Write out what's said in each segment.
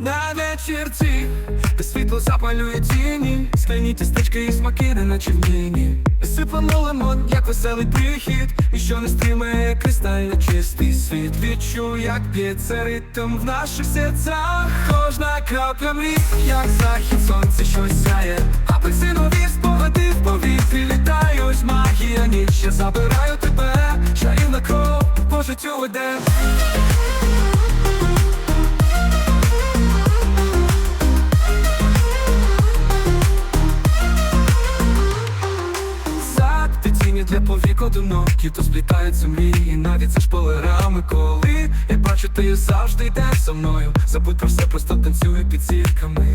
вечірці, де світло запалює тіні, скляні тістечки і смаки, не наче в міні. Сипано лимон, як веселий прихід, і що не стримає кристально чистий світ. Відчуй, як б'ється ритм в наших серцях. Кожна крапля мрій, як захід сонця, щось сяє. Апельсинові спогади в повітрі літають. Магія ніч, я забираю тебе, чарівна кров по життю веде. Повік одинокі, то сплітаються мрії, навіть за шпалерами, коли я бачу, ти завжди йдеш за мною. Забудь про все, просто танцюй під зірками.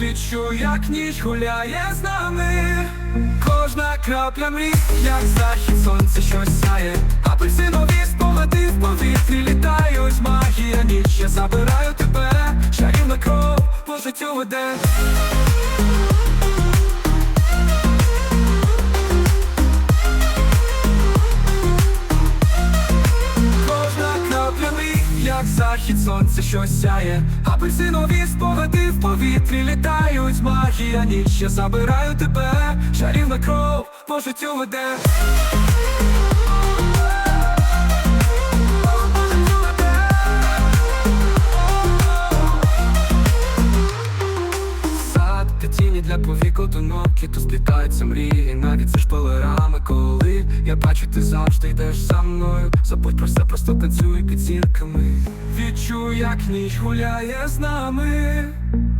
Відчуй, як ніч гуляє з нами. Кожна крапля мрій, як захід сонця, щось сяє. Апельсинові спогади в повітрі літають. Магія ніч, я забираю тебе, чарівна кров по життю веде. Захід сонце що сяє, апельсинові спогади в повітрі літають. Магія ніч, я забираю тебе, шарівна кров по життю веде. Для повік одинокі, то сплітаються мрії, навіть за шпалерами, коли я бачу, ти завжди йдеш за мною. Забудь про все, просто танцюй під зірками. Відчуй, як ніч гуляє з нами.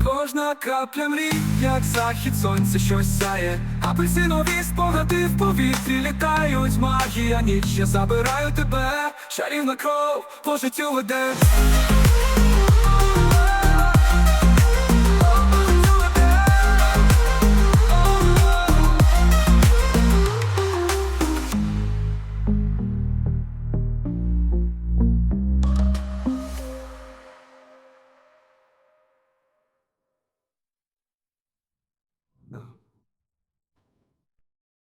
Кожна крапля мрій, як захід сонця, щось сяє. Апельсинові спогади в повітрі літають. Магія ніч, я забираю тебе, чарівна кров по життю веде.